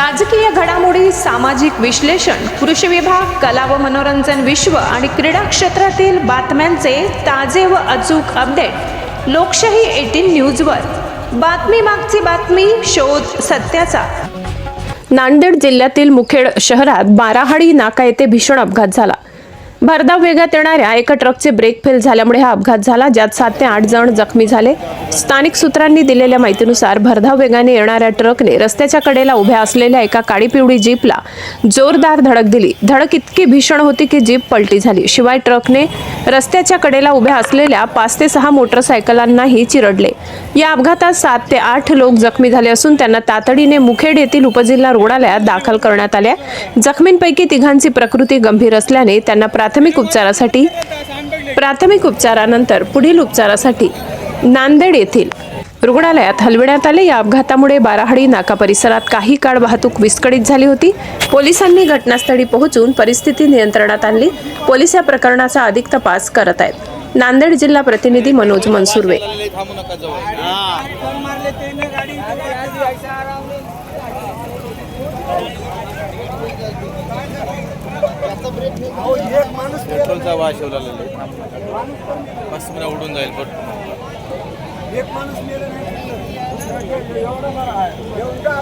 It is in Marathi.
राजकीय घडामोडी सामाजिक विश्लेषण कृषी विभाग कला व मनोरंजन विश्व आणि क्रीडा क्षेत्रातील बातम्यांचे ताजे व अचूक अपडेट लोकशाही एटीन न्यूजवर. बातमी मागची बातमी शोध सत्याचा. नांदेड जिल्ह्यातील मुखेड शहरात बाराहाडी नाका येथे भीषण अपघात झाला. भरधाव वेगात येणाऱ्या एका ट्रकचे ब्रेक फेल झाल्यामुळे हा अपघात झाला ज्यात सात ते आठ जण जखमी झाले. स्थानिक सूत्रांनी दिलेल्या माहितीनुसार भरधाव वेगाने येणाऱ्या ट्रकने रस्त्याच्या कडेला उभ्या असलेल्या एका काळी पिवळी जीपला जोरदार धडक दिली. धडक इतकी भीषण होती की जीप पलटी झाली. शिवाय ट्रकने रस्त्याच्या कडेला उभ्या असलेल्या पाच ते सहा मोटरसायकलांनाही चिरडले. या अपघातात सात ते आठ लोक जखमी झाले असून त्यांना तातडीने मुखेड येथील उपजिल्हा रुग्णालयात दाखल करण्यात आल्या जखमींपैकी तिघांची प्रकृती गंभीर असल्याने त्यांना प्राथमिक उपचारासाठी प्राथमिक उपचारानंतर पुढील उपचारासाठी नांदेड येथील रुग्णालयात हलविण्यात आले. या अपघातामुळे बाराहाडी नाका परिसरात काही काळ वाहतूक विस्कळीत झाली होती. पोलिसांनी घटनास्थळी पोहोचून परिस्थिती नियंत्रणात आणली. पोलीस या प्रकरणाचा अधिक तपास करत आहेत. नांदेड जिल्हा प्रतिनिधी मनोज मनसुर्वे. पेट्रोलचा वाश मला उडून जाईल. एक माणूस मेला नाही. एवढा